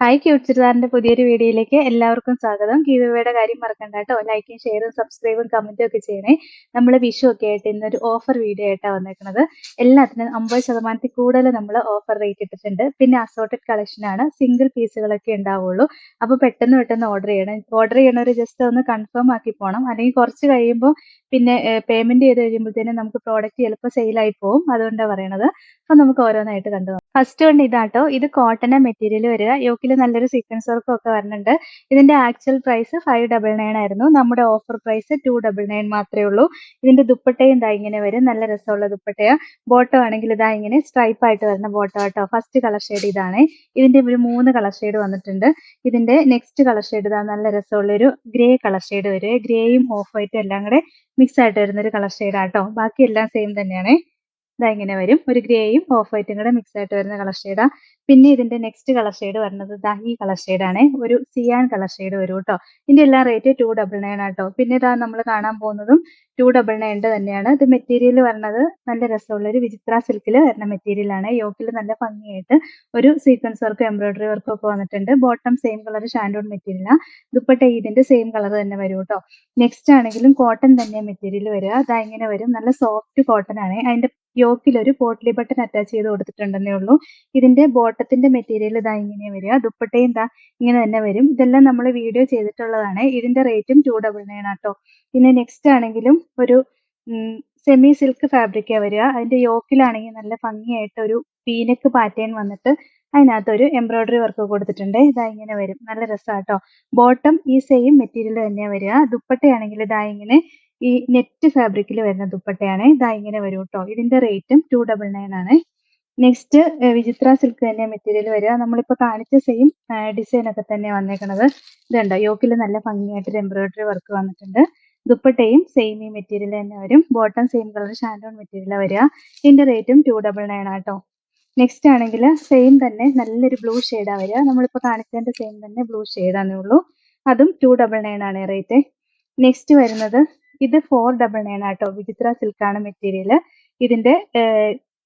Hi cute ചുരിദാറിന്റെ പുതിയൊരു വീഡിയോയിലേക്ക് എല്ലാവർക്കും സ്വാഗതം. ഗീവയുടെ കാര്യം മറക്കണ്ട കേട്ടോ. ലൈക്കും ഷെയറും സബ്സ്ക്രൈബും കമന്റും ഒക്കെ ചെയ്യണേ. നമ്മൾ വിഷു ഒക്കെ ആയിട്ട് ഇന്നൊരു ഓഫർ വീഡിയോ ആയിട്ടാണ് വന്നേക്കുന്നത് എല്ലാത്തിനും അമ്പത് ശതമാനത്തിൽ കൂടുതൽ നമ്മൾ ഓഫർ റേറ്റ് ഇട്ടിട്ടുണ്ട്. പിന്നെ അസോർട്ടഡ് കളക്ഷനാണ് സിംഗിൾ പീസുകളൊക്കെ ഉണ്ടാവുള്ളൂ. അപ്പോൾ പെട്ടെന്ന് പെട്ടെന്ന് ഓർഡർ ചെയ്യണം. ഓർഡർ ചെയ്യണവർ ജസ്റ്റ് ഒന്ന് കൺഫേം ആക്കി പോകണം അല്ലെങ്കിൽ കുറച്ച് കഴിയുമ്പോൾ പിന്നെ പേയ്മെന്റ് ചെയ്ത് കഴിയുമ്പോഴത്തേനും നമുക്ക് പ്രോഡക്റ്റ് ചിലപ്പോൾ സെയിലായി പോകും അതുകൊണ്ടാണ് പറയണത്. അപ്പോൾ നമുക്ക് ഓരോന്നായിട്ട് കണ്ടു ഫസ്റ്റ് വൺ ഇതാട്ടോ. ഇത് കോട്ടൺ മെറ്റീരിയൽ വരിക. യോക്കിൽ നല്ലൊരു സീക്വൻസ് വർക്കും ഒക്കെ വരുന്നുണ്ട് ഇതിന്റെ actual price five double nine ആയിരുന്നു. നമ്മുടെ offer price two double nine മാത്രമേ ഉള്ളൂ. ഇതിന്റെ ദുപ്പട്ടയും ഇതാ ഇങ്ങനെ വരും. നല്ല രസമുള്ള ദുപ്പട്ടയാ. ബോട്ടോ ആണെങ്കിൽ ഇതാ ഇങ്ങനെ സ്ട്രൈപ്പ് ആയിട്ട് വരുന്ന ബോട്ടോ ആട്ടോ. ഫസ്റ്റ് കളർ ഷെയ്ഡ് ഇതാണ്. ഇതിന്റെ ഒരു മൂന്ന് കളർ ഷെയ്ഡ് വന്നിട്ടുണ്ട്. ഇതിന്റെ നെക്സ്റ്റ് കളർ ഷെയ്ഡ് ഇതാ നല്ല രസമുള്ള ഒരു ഗ്രേ കളർ ഷെയ്ഡ് വരും ഗ്രേയും ഓഫ് വൈറ്റും എല്ലാം കൂടെ മിക്സ് ആയിട്ട് വരുന്ന ഒരു കളർ ഷെയ്ഡാട്ടോ ബാക്കി എല്ലാം സെയിം തന്നെയാണ്. ഇതാ ഇങ്ങനെ വരും. ഒരു ഗ്രേയും ഓഫ് വൈറ്റും കൂടെ മിക്സ് ആയിട്ട് വരുന്ന കളർ ഷെയ്ഡാ പിന്നെ ഇതിന്റെ നെക്സ്റ്റ് കളർ ഷെയ്ഡ് വരുന്നത് ദാ ഈ കളർ ഷെയ്ഡാണ് ഒരു സിയാൻ കളർ ഷെയ്ഡ് വരും കേട്ടോ ഇതിന്റെ എല്ലാം റേറ്റ് ടു ഡബിൾ നയൻ ആട്ടോ. പിന്നെ ഇതാ നമ്മൾ കാണാൻ പോകുന്നതും ടു ഡബിൾ നയന്റെ തന്നെയാണ്. ഇത് മെറ്റീരിയൽ വരുന്നത് നല്ല രസമുള്ള ഒരു വിചിത്ര സിൽക്കിൽ വരുന്ന മെറ്റീരിയൽ ആണ്. യോക്കിൽ നല്ല ഭംഗിയായിട്ട് ഒരു സീക്വൻസ് വർക്കും എംബ്രോയിഡറി വർക്കും ഒക്കെ വന്നിട്ടുണ്ട്. Bottom same colour shantoon material dupatta ഇതിന്റെ സെയിം കളർ തന്നെ വരും കേട്ടോ നെക്സ്റ്റ് ആണെങ്കിലും കോട്ടൺ തന്നെ മെറ്റീരിയൽ വരിക. അതാ ഇങ്ങനെ വരും. നല്ല സോഫ്റ്റ് കോട്ടൺ ആണ്. അതിന്റെ യോക്കിൽ ഒരു പോട്ട്ലി ബട്ടൺ അറ്റാച്ച് ചെയ്ത് കൊടുത്തിട്ടുണ്ടെന്നേ ഉള്ളൂ. ഇതിന്റെ ബോട്ടത്തിന്റെ മെറ്റീരിയൽ ഇതാ ഇങ്ങനെ വരിക. ദുപ്പട്ടയും ഇതാ ഇങ്ങനെ തന്നെ വരും. ഇതെല്ലാം നമ്മൾ വീഡിയോ ചെയ്തിട്ടുള്ളതാണ്. ഇതിന്റെ റേറ്റും ടു ഡബിൾ നയൻ ആട്ടോ പിന്നെ നെക്സ്റ്റ് ആണെങ്കിലും ഒരു സെമി സിൽക്ക് ഫാബ്രിക്കാണ് വരിക. അതിന്റെ യോക്കിലാണെങ്കിൽ നല്ല ഭംഗിയായിട്ട് ഒരു പീനക്ക് പാറ്റേൺ വന്നിട്ട് അതിനകത്ത് ഒരു എംബ്രോയിഡറി വർക്ക് കൊടുത്തിട്ടുണ്ട്. ഇതാ ഇങ്ങനെ വരും. നല്ല രസമാട്ടോ ബോട്ടം ഈ സെയിം മെറ്റീരിയൽ തന്നെയാണ് വരിക. ദുപ്പട്ടയാണെങ്കിൽ ഇതാ ഇങ്ങനെ ഈ നെറ്റ് ഫാബ്രിക്കിൽ വരുന്ന ദുപ്പട്ടയാണ്. ഇതാ ഇങ്ങനെ വരും കേട്ടോ ഇതിന്റെ റേറ്റും ടു ഡബിൾ നയൻ ആണ്. നെക്സ്റ്റ് വിചിത്ര സിൽക്ക് തന്നെ മെറ്റീരിയൽ വരിക. നമ്മളിപ്പോൾ കാണിച്ച സെയിം ഡിസൈൻ ഒക്കെ തന്നെ വന്നേക്കണത്. ഇതുണ്ട്? യോക്കിൽ നല്ല ഭംഗിയായിട്ട് എംബ്രോയിഡറി വർക്ക് വന്നിട്ടുണ്ട്. ദുപ്പട്ടയും സെയിം ഈ മെറ്റീരിയൽ തന്നെ വരും. Bottom same colour shantoon material വരിക. ഇതിന്റെ റേറ്റും ടു ഡബിൾ നയൻ ആട്ടോ നെക്സ്റ്റ് ആണെങ്കിൽ സെയിം തന്നെ നല്ലൊരു ബ്ലൂ ഷെയ്ഡാ വരിക. നമ്മളിപ്പോൾ കാണിച്ചതിന്റെ സെയിം തന്നെ ബ്ലൂ ഷെയ്ഡാന്നേ ഉള്ളൂ. അതും ടു ഡബിൾ നയൻ ആണ് റേറ്റ് നെക്സ്റ്റ് വരുന്നത് ഇത് ഫോർ ഡബിൾ നയൻ ആട്ടോ. വിചിത്ര സിൽക്കാണ് മെറ്റീരിയൽ ഇതിന്റെ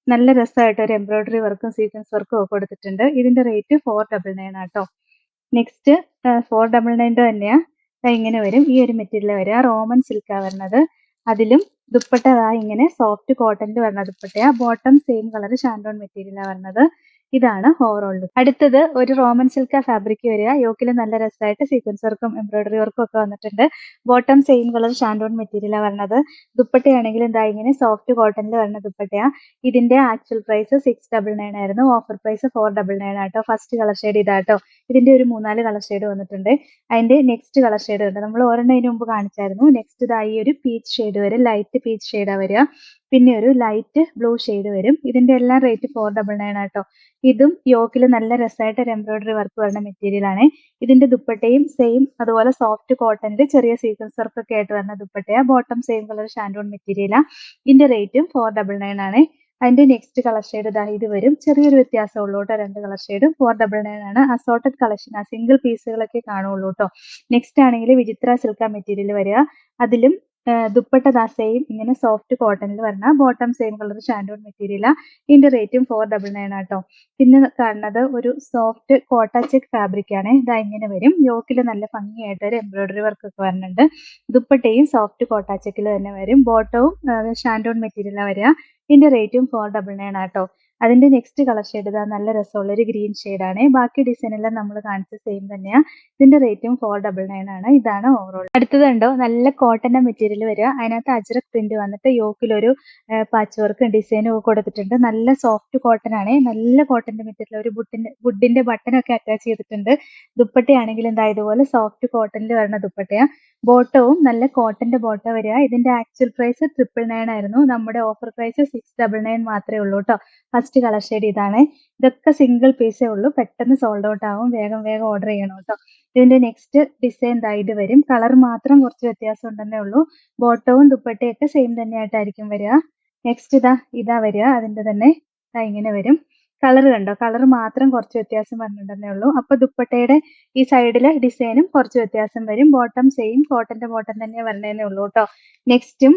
നല്ല രസമായിട്ട് ഒരു എംബ്രോയിഡറി വർക്കും സീക്വൻസ് വർക്കും ഒക്കെ കൊടുത്തിട്ടുണ്ട്. ഇതിന്റെ റേറ്റ് ഫോർ ഡബിൾ നയൻ ആട്ടോ. നെക്സ്റ്റ് ഫോർ ഡബിൾ നയന്റെ തന്നെയാ. ഇങ്ങനെ വരും. ഈ ഒരു മെറ്റീരിയൽ വരിക റോമൻ സിൽക്കാ വരുന്നത് അതിലും ദുപ്പട്ട ഇങ്ങനെ സോഫ്റ്റ് കോട്ടണിൽ വരുന്ന ദുപ്പട്ടയാ. ബോട്ടം സെയിം കളർ ഷാൻഡോൺ മെറ്റീരിയലാണ് വരുന്നത് ഇതാണ് ഓവറോൾ ലുക്ക് അടുത്തത് ഒരു റോമൻ സിൽക്ക ഫാബ്രിക് വരിക. യോക്കിൽ നല്ല രസമായിട്ട് സീക്വൻസ് വർക്കും എംബ്രോയിഡറി വർക്കും ഒക്കെ വന്നിട്ടുണ്ട്. ബോട്ടം സെയിം കളർ ഷാൻഡോൺ മെറ്റീരിയലാണ് വരണത്. ദുപ്പട്ടയാണെങ്കിൽ എന്താ ഇങ്ങനെ സോഫ്റ്റ് കോട്ടണിൽ വരുന്ന ദുപ്പട്ടയാ. ഇതിന്റെ actual price six double nine ആയിരുന്നു. Offer price four double nine ആട്ടോ. ഫസ്റ്റ് കളർ ഷെയ്ഡ് ഇതാട്ടോ. ഇതിന്റെ ഒരു മൂന്നാൽ കളർ ഷെയ്ഡ് വന്നിട്ടുണ്ട്. അതിന്റെ നെക്സ്റ്റ് കളർ ഷെയ്ഡ് ഉണ്ട് നമ്മൾ ഒരെണ്ണം അതിന് മുമ്പ് കാണിച്ചായിരുന്നു. നെക്സ്റ്റ് ഇതായി ഒരു പീച്ച് ഷെയ്ഡ് വരും. ലൈറ്റ് പീച്ച് ഷെയ്ഡാ വരിക. പിന്നെ ഒരു ലൈറ്റ് ബ്ലൂ ഷെയ്ഡ് വരും. ഇതിന്റെ എല്ലാം റേറ്റ് ഫോർ ഡബിൾ നയൻ ആട്ടോ ഇതും യോക്കിൽ നല്ല രസമായിട്ട് ഒരു എംബ്രോയിഡറി വർക്ക് വരുന്ന മെറ്റീരിയൽ ആണ്. ഇതിന്റെ ദുപ്പട്ടയും സെയിം അതുപോലെ സോഫ്റ്റ് കോട്ടണിൽ ചെറിയ സീക്വൻസ് വർക്ക് ഒക്കെ ആയിട്ട് വരുന്ന ദുപ്പട്ടയാണ് ബോട്ടം സെയിം കളർ ഷാൻഡോൺ മെറ്റീരിയലാണ് ഇതിന്റെ റേറ്റും ഫോർ ഡബിൾ നയൻ ആണ്. അതിന്റെ നെക്സ്റ്റ് കളർ ഷെയ്ഡ് ഇതാ ഇത് വരും. ചെറിയൊരു വ്യത്യാസം ഉള്ളൂ കേട്ടോ. രണ്ട് കളർ ഷെയ്ഡും ഫോർ ഡബിൾ നയൻ ആണ്. അസോർട്ടഡ് കളക്ഷൻ ആ സിംഗിൾ പീസുകളൊക്കെ കാണുള്ളൂ കേട്ടോ. നെക്സ്റ്റ് ആണെങ്കിൽ വിചിത്ര സിൽക്ക മെറ്റീരിയൽ വരിക. അതിലും ദുപ്പട്ട ദാസയും ഇങ്ങനെ സോഫ്റ്റ് കോട്ടണിൽ വരുന്ന ബോട്ടം സെയിം കളർ ഷാൻഡോൺ മെറ്റീരിയൽ ഇതിന്റെ റേറ്റും ഫോർ ഡബിൾ നയൻ ആട്ടോ. പിന്നെ കാണുന്നത് ഒരു സോഫ്റ്റ് കോട്ട ചെക്ക് ഫാബ്രിക് ആണ്. ഇതാ ഇങ്ങനെ വരും. യോക്കിൽ നല്ല ഭംഗിയായിട്ട് ഒരു എംബ്രോയിഡറി വർക്ക് ഒക്കെ വരുന്നുണ്ട് ദുപ്പട്ടയും സോഫ്റ്റ് കോട്ട ചെക്കിൽ തന്നെ വരും. ബോട്ടവും ഷാൻഡോൺ മെറ്റീരിയലാണ് വരിക ഇതിന്റെ റേറ്റും ഫോർ ഡബിൾ നയൻ ആട്ടോ. അതിന്റെ നെക്സ്റ്റ് കളർ ഷെയ്ഡ് ഇതാ നല്ല രസമുള്ള ഒരു ഗ്രീൻ ആണ്. ബാക്കി ഡിസൈൻ എല്ലാം നമ്മൾ കാണിച്ച സെയിം തന്നെയാണ് ഇതിന്റെ റേറ്റും ഫോർ ഡബിൾ നയൻ ആണ്. ഇതാണ് അടുത്തതുണ്ടോ നല്ല കോട്ടന്റെ മെറ്റീരിയൽ വരിക. അതിനകത്ത് അജ്രക് പ്രിന്റ് വന്നിട്ട് യോക്കിലൊരു പാച്ച് വർക്ക് ഡിസൈനും ഒക്കെ കൊടുത്തിട്ടുണ്ട്. നല്ല സോഫ്റ്റ് കോട്ടൺ ആണ്. നല്ല കോട്ടന്റെ മെറ്റീരിയൽ ഒരു വുഡിന്റെ ബട്ടൺ ഒക്കെ അറ്റാച്ച് ചെയ്തിട്ടുണ്ട്. ദുപ്പട്ടയാണെങ്കിൽ എന്താ ഇതുപോലെ സോഫ്റ്റ് കോട്ടണിൽ വരുന്ന ദുപ്പട്ടയാ. ബോട്ടവും നല്ല കോട്ടന്റെ ബോട്ട വരിക. ഇതിന്റെ ആക്ച്വൽ പ്രൈസ് ട്രിപ്പിൾ നയൻ ആയിരുന്നു. നമ്മുടെ offer price six double nine മാത്രമേ ഉള്ളൂ കേട്ടോ ഫസ്റ്റ് കളർ ഷെയ്ഡ് ഇതാണ്. ഇതൊക്കെ സിംഗിൾ പീസേ ഉള്ളൂ. പെട്ടെന്ന് സോൾഡ് ഔട്ട് ആവും. വേഗം വേഗം ഓർഡർ ചെയ്യണം കേട്ടോ ഇതിന്റെ നെക്സ്റ്റ് ഡിസൈൻ ഇത് വരും. കളർ മാത്രം കുറച്ച് വ്യത്യാസം ഉണ്ടെന്നേ ഉള്ളൂ. ബോട്ടവും ദുപ്പട്ടയും ഒക്കെ സെയിം തന്നെയായിട്ടായിരിക്കും വരിക. നെക്സ്റ്റ് ഇതാ ഇതാ വരിക. അതിന്റെ തന്നെ ഇങ്ങനെ വരും. കളർ കണ്ടോ? കളർ മാത്രം കുറച്ച് വ്യത്യാസം വന്നിട്ടുണ്ടെന്നേ ഉള്ളൂ. അപ്പൊ ദുപ്പട്ടയുടെ ഈ സൈഡിലെ ഡിസൈനും കുറച്ച് വ്യത്യാസം വരും. ബോട്ടം സെയിം കോട്ടന്റെ ബോട്ടം തന്നെ വരണേന്നേ ഉള്ളൂ കേട്ടോ നെക്സ്റ്റും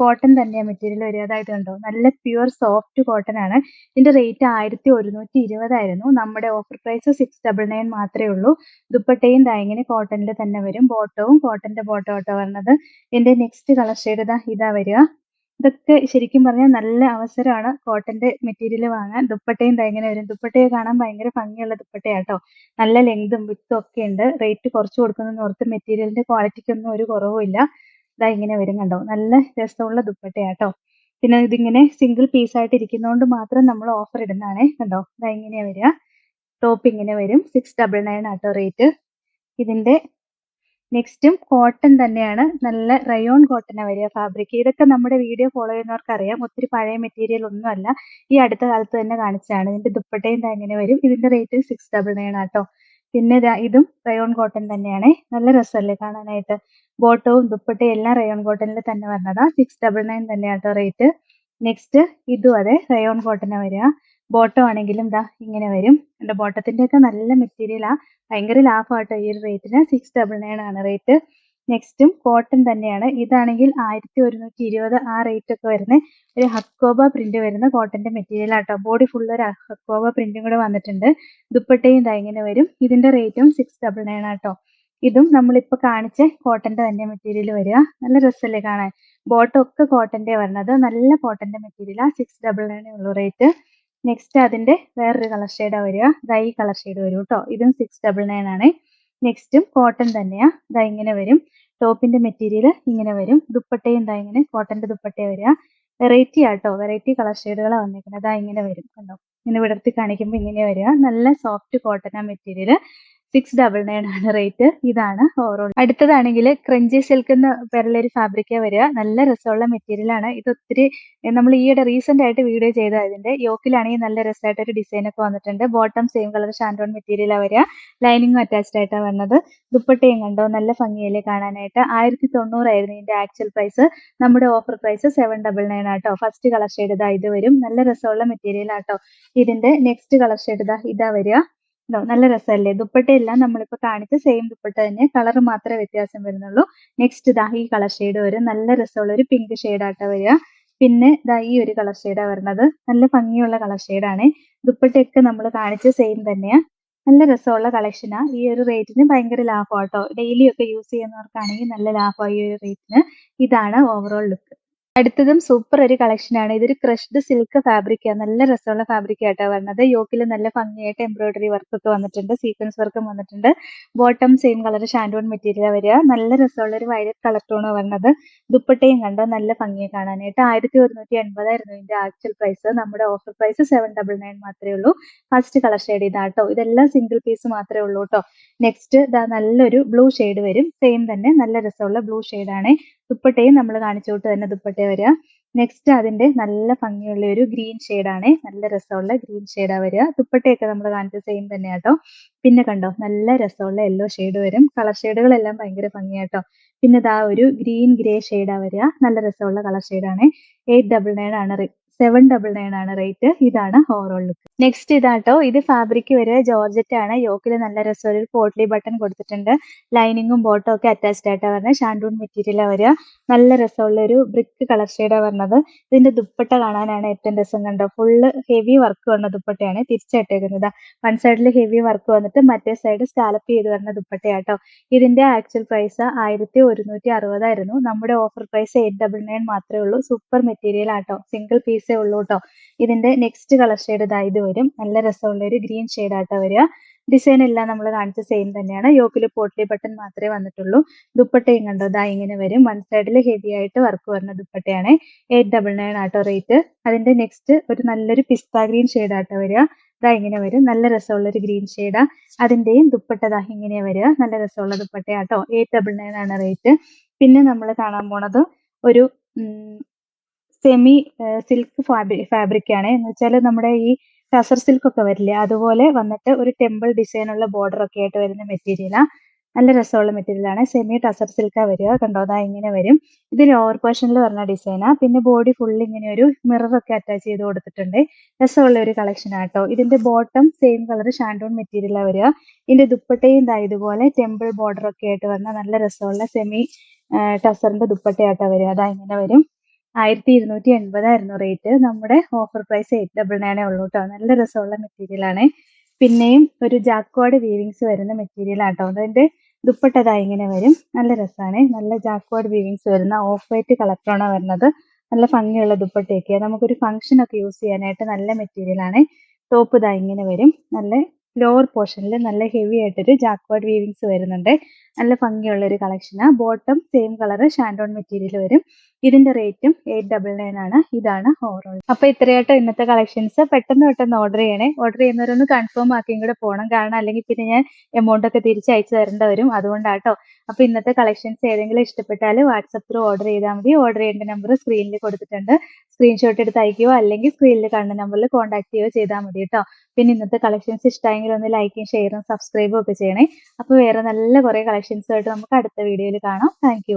കോട്ടൺ തന്നെയാണ് മെറ്റീരിയൽ വരിക. അതായത് കണ്ടോ നല്ല പ്യുവർ സോഫ്റ്റ് കോട്ടൺ ആണ്. ഇതിന്റെ റേറ്റ് ആയിരത്തി ഒരുന്നൂറ്റി ഇരുപതായിരുന്നു നമ്മുടെ offer price six double nine മാത്രമേ ഉള്ളൂ. ദുപ്പട്ടയും ഇങ്ങനെ കോട്ടണിൽ തന്നെ വരും. ബോട്ടവും കോട്ടന്റെ ബോട്ടം വരുന്നത് ഇതിന്റെ നെക്സ്റ്റ് കളർ ഷെയ്ഡ് ഇതാ ഇതാ വരിക. ഇതൊക്കെ ശരിക്കും പറഞ്ഞാൽ നല്ല അവസരമാണ് കോട്ടന്റെ മെറ്റീരിയൽ വാങ്ങാൻ. ദുപ്പട്ടയും ഇങ്ങനെ വരും. ദുപ്പട്ടയെ കാണാൻ ഭയങ്കര ഭംഗിയുള്ള ദുപ്പട്ടയാട്ടോ. നല്ല ലെങ്തും വിത്തും ഒക്കെ ഉണ്ട്. റേറ്റ് കുറച്ച് കൊടുക്കുന്ന ഓർത്ത് മെറ്റീരിയലിന്റെ ക്വാളിറ്റിക്കൊന്നും ഒരു കുറവുമില്ല ഇതാ ഇങ്ങനെ വരും കണ്ടോ. നല്ല രസമുള്ള ദുപ്പട്ടയാട്ടോ. പിന്നെ ഇതിങ്ങനെ സിംഗിൾ പീസ് ആയിട്ട് ഇരിക്കുന്നതുകൊണ്ട് മാത്രം നമ്മൾ ഓഫർ ഇടുന്നതാണേ കണ്ടോ. ഇതാ ഇങ്ങനെയാ വരിക. ടോപ്പ് ഇങ്ങനെ വരും. സിക്സ് ഡബിൾ നയൻ ആട്ടോ റേറ്റ് ഇതിന്റെ നെക്സ്റ്റും കോട്ടൺ തന്നെയാണ്. നല്ല റയോൺ കോട്ടനാണ് വരിക ഫാബ്രിക് ഇതൊക്കെ നമ്മുടെ വീഡിയോ ഫോളോ ചെയ്യുന്നവർക്ക് അറിയാം ഒത്തിരി പഴയ മെറ്റീരിയൽ ഒന്നുമല്ല. ഈ അടുത്ത കാലത്ത് തന്നെ കാണിച്ചതാണ്. ഇതിന്റെ ദുപ്പട്ടയും ഇങ്ങനെ വരും. ഇതിന്റെ റേറ്റ് സിക്സ് ഡബിൾ നയൻ ആട്ടോ. പിന്നെ ഇതും റയോൺ കോട്ടൺ തന്നെയാണ്. നല്ല രസമല്ലേ കാണാനായിട്ട്? ബോട്ടവും ദുപ്പട്ടയും എല്ലാം റയോൺ കോട്ടണിൽ തന്നെ വന്നതാ. സിക്സ് ഡബിൾ നയൻ തന്നെയാട്ടോ റേറ്റ് നെക്സ്റ്റ് ഇതും അതെ റയോൺ കോട്ടനാണ് വരിക. ബോട്ടം ആണെങ്കിലും ദാ ഇങ്ങനെ വരും. എന്റെ ബോട്ടത്തിന്റെ ഒക്കെ നല്ല മെറ്റീരിയലാ. ഭയങ്കര ലാഭമാട്ടോ ഈ ഒരു റേറ്റിന്. സിക്സ് ഡബിൾ നയൻ ആണ് റേറ്റ്. നെക്സ്റ്റും കോട്ടൺ തന്നെയാണ്. ഇതാണെങ്കിൽ ആയിരത്തി ഒരുന്നൂറ്റി ഇരുപത് ആ റേറ്റ് ഒക്കെ വരുന്ന ഒരു ഹക്കോബ പ്രിന്റ് വരുന്ന കോട്ടന്റെ മെറ്റീരിയൽ ആട്ടോ. ബോഡി ഫുൾ ഒരു ഹക്കോബ പ്രിന്റും കൂടെ വന്നിട്ടുണ്ട്. ദുപ്പട്ടയും ഇങ്ങനെ വരും. ഇതിന്റെ റേറ്റും സിക്സ് ഡബിൾ നയൻ ആട്ടോ. ഇതും നമ്മളിപ്പോ കാണിച്ച കോട്ടന്റെ തന്നെ മെറ്റീരിയൽ വരിക. നല്ല രസമല്ലേ കാണാൻ. ബോട്ടം ഒക്കെ കോട്ടന്റെ വരണത്. നല്ല കോട്ടന്റെ മെറ്റീരിയലാ. സിക്സ് ഡബിൾ നയൻ ഉള്ളൂ റേറ്റ് നെക്സ്റ്റ് അതിന്റെ വേറൊരു കളർ ഷെയ്ഡാ വരിക. ഇതായി ഈ കളർ ഷെയ്ഡ് വരും കേട്ടോ ഇതും സിക്സ് ഡബിൾ നയൻ ആണ്. നെക്സ്റ്റും കോട്ടൺ തന്നെയാ. ദാ ഇങ്ങനെ വരും. ടോപ്പിന്റെ മെറ്റീരിയൽ ഇങ്ങനെ വരും. ദുപ്പട്ടയും ദാ ഇങ്ങനെ കോട്ടന്റെ ദുപ്പട്ട വരിക. വെറൈറ്റി ആട്ടോ വെറൈറ്റി കളർ ഷെയ്ഡുകളാണ് വന്നിരിക്കുന്നത് ദാ ഇങ്ങനെ വരും കണ്ടോ? ഇങ്ങനെ വിടർത്തി കാണിക്കുമ്പോൾ ഇങ്ങനെ വരിക. നല്ല സോഫ്റ്റ് കോട്ടൺ ആ മെറ്റീരിയൽ സിക്സ് ഡബിൾ നയൻ ആണ് റേറ്റ് ഇതാണ് ഓവറോൾ അടുത്തതാണെങ്കിൽ ക്രഞ്ചി സിൽക്ക് എന്ന പേരുള്ള ഒരു ഫാബ്രിക്ക വരിക. നല്ല രസമുള്ള മെറ്റീരിയൽ ആണ്. ഇത് ഒത്തിരി നമ്മൾ ഈയിടെ റീസെന്റ് ആയിട്ട് വീഡിയോ ചെയ്ത ഇതിന്റെ യോക്കിലാണെങ്കിൽ നല്ല രസമായിട്ട് ഒരു ഡിസൈൻ ഒക്കെ വന്നിട്ടുണ്ട്. ബോട്ടം സെയിം കളർ ഷാൻഡോൺ മെറ്റീരിയലാ വരിക. ലൈനിങ്ങും അറ്റാച്ച്ഡ് ആയിട്ടാണ് വന്നത്. ദുപ്പട്ടയും കണ്ടോ? നല്ല ഭംഗിയല്ലേ കാണാനായിട്ട്. ആയിരത്തി തൊണ്ണൂറായിരുന്നു ഇതിന്റെ ആക്ച്വൽ പ്രൈസ് നമ്മുടെ offer price seven double nine ആട്ടോ. ഫസ്റ്റ് കളർ ഷെയ്ഡ് ഇതാ ഇത് വരും. നല്ല രസമുള്ള മെറ്റീരിയൽ ആട്ടോ. ഇതിന്റെ നെക്സ്റ്റ് കളർ ഷെയ്ഡ് ഇതാ ഇതാ വരിക. നല്ല രസമല്ലേ? ദുപ്പട്ടയെല്ലാം നമ്മളിപ്പോ കാണിച്ച സെയിം ദുപ്പട്ട തന്നെ. കളർ മാത്രമേ വ്യത്യാസം വരുന്നുള്ളൂ. നെക്സ്റ്റ് ഇതാ ഈ കളർ ഷെയ്ഡ് വരും നല്ല രസമുള്ള ഒരു പിങ്ക് ആട്ടോ വരിക. പിന്നെ ഇതാ ഈ ഒരു കളർ ഷെയ്ഡാ വരുന്നത്. നല്ല ഭംഗിയുള്ള കളർ ഷെയ്ഡാണ് ദുപ്പട്ടയൊക്കെ നമ്മൾ കാണിച്ച സെയിം തന്നെയാ. നല്ല രസമുള്ള കളക്ഷനാ ഈ ഒരു റേറ്റിന് ഭയങ്കര ലാഭം കേട്ടോ ഡെയിലി ഒക്കെ യൂസ് ചെയ്യുന്നവർക്കാണെങ്കിൽ നല്ല ലാഭമാണ് ഈ ഒരു റേറ്റിന് ഇതാണ് ഓവറോൾ ലുക്ക് അടുത്തതും സൂപ്പർ ഒരു കളക്ഷൻ ആണ്. ഇതൊരു ക്രഷ്ഡ് സിൽക്ക് ഫാബ്രിക് ആണ് നല്ല രസമുള്ള ഫാബ്രിക് ആയിട്ടാണ് വരുന്നത് യോക്കിൽ നല്ല ഭംഗിയായിട്ട് എംബ്രോയിഡറി വർക്ക് ഒക്കെ വന്നിട്ടുണ്ട്. സീക്വൻസ് വർക്കും വന്നിട്ടുണ്ട്. ബോട്ടം സെയിം കളർ ഷാൻഡോൺ മെറ്റീരിയൽ വരിക. നല്ല രസമുള്ള ഒരു വയലറ്റ് കളർ ടോണ് വരുന്നത് ദുപ്പട്ടയും കണ്ടോ? നല്ല ഭംഗിയെ കാണാനായിട്ട്. ആയിരത്തി ഒരുന്നൂറ്റി എൺപതായിരുന്നു ഇതിന്റെ ആക്ച്വൽ പ്രൈസ് നമ്മുടെ offer price seven double nine മാത്രമേ ഉള്ളൂ. ഫസ്റ്റ് കളർ ഷെയ്ഡ് ഇതാട്ടോ ഇതെല്ലാം സിംഗിൾ പീസ് മാത്രമേ ഉള്ളൂ കേട്ടോ. നെക്സ്റ്റ് ഇതാ നല്ലൊരു ബ്ലൂ ഷെയ്ഡ് വരും. സെയിം തന്നെ നല്ല രസമുള്ള ബ്ലൂ ആണ്. ദുപ്പട്ടയും നമ്മൾ കാണിച്ചോട്ട് തന്നെ ദുപ്പട്ട വരിക. നെക്സ്റ്റ് അതിന്റെ നല്ല ഭംഗിയുള്ള ഒരു ഗ്രീൻ ആണ്. നല്ല രസമുള്ള ഗ്രീൻ ഷെയ്ഡാ വരിക. ദുപ്പട്ടയൊക്കെ നമ്മൾ കാണിച്ച സെയിം തന്നെ കേട്ടോ പിന്നെ കണ്ടോ നല്ല രസമുള്ള യെല്ലോ ഷെയ്ഡ് വരും. കളർ ഷെയ്ഡുകളെല്ലാം ഭയങ്കര ഭംഗിയാട്ടോ പിന്നെ ഇതാ ഒരു ഗ്രീൻ ഗ്രേ ഷെയ്ഡാ വരിക. നല്ല രസമുള്ള കളർ ഷെയ്ഡാണ് എയ്റ്റ് ഡബിൾ നയൻ ആണ് സെവൻ ഡബിൾ നയൻ ആണ് റേറ്റ് ഇതാണ് ഓവറോൾ ലുക്ക് നെക്സ്റ്റ് ഇതാട്ടോ. ഇത് ഫാബ്രിക് വരെ ജോർജറ്റ് ആണ്. യോക്കിൽ നല്ല രസം ഒരു പോട്ട്ലി ബട്ടൺ കൊടുത്തിട്ടുണ്ട് ലൈനിങ്ങും ബോട്ടും ഒക്കെ അറ്റാച്ച്ഡ് ആയിട്ടാണ് വരുന്നത് ഷാൻഡൂൺ മെറ്റീരിയലാ വരിക നല്ല രസമുള്ള ഒരു ബ്രിക്ക് കളർ ഷെയ്ഡാ വരുന്നത്. ഇതിന്റെ ദുപ്പട്ട കാണാനാണ് ഏറ്റവും രസം കണ്ടോ ഫുള്ള് ഹെവി വർക്ക് വന്ന ദുപ്പട്ടയാണ്. തിരിച്ചിട്ടേക്കുന്നത്. വൺ സൈഡിൽ ഹെവി വർക്ക് വന്നിട്ട് മറ്റേ സൈഡ് സ്കാലപ്പ് ചെയ്ത് വരുന്ന ദുപ്പട്ടയാട്ടോ. ഇതിന്റെ ആക്ച്വൽ പ്രൈസ് ആയിരത്തി ഒരുന്നൂറ്റി അറുപതായിരുന്നു നമ്മുടെ offer price eight double nine മാത്രമേ ഉള്ളൂ. സൂപ്പർ മെറ്റീരിയൽ ആട്ടോ. സിംഗിൾ പീസേ ഉള്ളൂ കേട്ടോ ഇതിന്റെ നെക്സ്റ്റ് കളർ ഷെയ്ഡ് ഇതാ ഇത് വരും. നല്ല രസമുള്ള ഒരു ഗ്രീൻ ഷെയ്ഡ് ആട്ടോ വരിക. ഡിസൈൻ എല്ലാം നമ്മൾ കാണിച്ച സെയിം തന്നെയാണ്. യോക്കിൽ പോട്ട്ലി ബട്ടൺ മാത്രമേ വന്നിട്ടുള്ളൂ. ദുപ്പട്ടയും കണ്ടോ? ഇതാ ഇങ്ങനെ വരും. വൺ സൈഡിൽ ഹെവി ആയിട്ട് വർക്ക് വരുന്ന ദുപ്പട്ടയാണ്. എയ്റ്റ് ഡബിൾ നയൻ ആട്ടോ റേറ്റ് അതിന്റെ നെക്സ്റ്റ് ഒരു നല്ലൊരു പിസ്ത ഗ്രീൻ ഷെയ്ഡ് ആട്ടോ വരിക. ഇതാ ഇങ്ങനെ വരും. നല്ല രസമുള്ള ഒരു ഗ്രീൻ ഷെയ്ഡാ അതിന്റെയും ദുപ്പട്ട ദാ ഇങ്ങനെ വരിക. നല്ല രസമുള്ള ദുപ്പട്ടയാട്ടോ. എയ്റ്റ് ഡബിൾ നയൻ ആണ് റേറ്റ് പിന്നെ നമ്മൾ കാണാൻ പോണത് ഒരു സെമി സിൽക്ക് ഫാബ്രിക് ഫാബ്രിക് ആണ് എന്ന് വെച്ചാൽ നമ്മുടെ ഈ ടസർ സിൽക്ക് ഒക്കെ വരില്ലേ അതുപോലെ വന്നിട്ട് ഒരു ടെമ്പിൾ ഉള്ള ബോർഡർ ഒക്കെ ആയിട്ട് വരുന്ന മെറ്റീരിയൽ നല്ല രസമുള്ള മെറ്റീരിയൽ ആണ്. സെമി ടസർ സിൽക്കാ വരിക. കണ്ടോ? അതാ ഇങ്ങനെ വരും. ഇത് ലോവർ പോർഷനിൽ വരുന്ന ഡിസൈനാ പിന്നെ ബോഡി ഫുൾ ഇങ്ങനെ ഒരു മിറർ ഒക്കെ അറ്റാച്ച് ചെയ്ത് കൊടുത്തിട്ടുണ്ട്. രസമുള്ള ഒരു കളക്ഷൻ ആട്ടോ ഇതിന്റെ ബോട്ടം സെയിം കളർ ഷാൻഡോൺ മെറ്റീരിയലാണ് വരിക. ഇതിന്റെ ദുപ്പട്ടയും ഇതാ ഇതുപോലെ ടെമ്പിൾ ബോർഡർ ഒക്കെ ആയിട്ട് വന്ന നല്ല രസമുള്ള സെമി ടസറിന്റെ ദുപ്പട്ടയാട്ടോ വരിക. അതാ ഇങ്ങനെ വരും. ആയിരത്തി ഇരുന്നൂറ്റി എൺപതായിരുന്നു റേറ്റ് നമ്മുടെ ഓഫർ പ്രൈസ് എയ്റ്റ് ഡബിൾ നയനേ ഉള്ളൂ കേട്ടോ നല്ല രസമുള്ള മെറ്റീരിയൽ ആണ്. പിന്നെയും ഒരു ജാക്കോഡ് വീവിങ്സ് വരുന്ന മെറ്റീരിയൽ ആട്ടോ. അതിന്റെ ദുപ്പട്ടതാ ഇങ്ങനെ വരും. നല്ല രസമാണ് നല്ല ജാക്കോഡ് വീവിങ്സ് വരുന്ന ഓഫ് വൈറ്റ് കളക്ടറാണ് വരുന്നത്. നല്ല ഭംഗിയുള്ള ദുപ്പട്ടയൊക്കെ. നമുക്കൊരു ഫംഗ്ഷൻ ഒക്കെ യൂസ് ചെയ്യാനായിട്ട് നല്ല മെറ്റീരിയൽ ആണ്. ടോപ്പ് ദാ ഇങ്ങനെ വരും. നല്ല ലോവർ പോർഷനിൽ നല്ല ഹെവി ആയിട്ടൊരു ജാക്വാർഡ് വീവിങ്സ് വരുന്നുണ്ട്. നല്ല ഭംഗിയുള്ള ഒരു കളക്ഷനാണ് ബോട്ടം സെയിം കളർ ഷാൻഡോൺ മെറ്റീരിയൽ വരും. ഇതിന്റെ റേറ്റും എയ്റ്റ് ഡബിൾ നയൻ ആണ്. ഇതാണ് ഓവറോൾ അപ്പൊ ഇത്രയായിട്ട് ഇന്നത്തെ കളക്ഷൻസ് പെട്ടെന്ന് പെട്ടെന്ന് ഓർഡർ ചെയ്യണേ. ഓർഡർ ചെയ്യുന്നവരൊന്ന് കൺഫേം ആക്കിയും കൂടെ പോകണം കാരണം അല്ലെങ്കിൽ പിന്നെ ഞാൻ എമൗണ്ട് ഒക്കെ തിരിച്ച് അയച്ചു തരേണ്ടി വരും അതുകൊണ്ടാട്ടോ. അപ്പൊ ഇന്നത്തെ കളക്ഷൻസ് ഏതെങ്കിലും ഇഷ്ടപ്പെട്ടാൽ വാട്സപ്പ് ത്രൂ ഓർഡർ ചെയ്താൽ മതി. ഓർഡർ ചെയ്യേണ്ട നമ്പർ സ്ക്രീനിൽ കൊടുത്തിട്ടുണ്ട്. സ്ക്രീൻഷോട്ട് എടുത്ത് അയക്കുകയോ അല്ലെങ്കിൽ സ്ക്രീനിൽ കാണുന്ന നമ്പറിൽ കോൺടാക്ട് ചെയ്യുകയോ ചെയ്താൽ മതി കേട്ടോ പിന്നെ ഇന്നത്തെ കളക്ഷൻസ് ഇഷ്ടമായെങ്കിൽ ഒന്ന് ലൈക്കും ഷെയറും സബ്സ്ക്രൈബും ഒക്കെ ചെയ്യണേ. അപ്പോൾ വേറെ നല്ല കുറേ കളക്ഷൻസുമായിട്ട് നമുക്ക് അടുത്ത വീഡിയോയിൽ കാണാം. താങ്ക്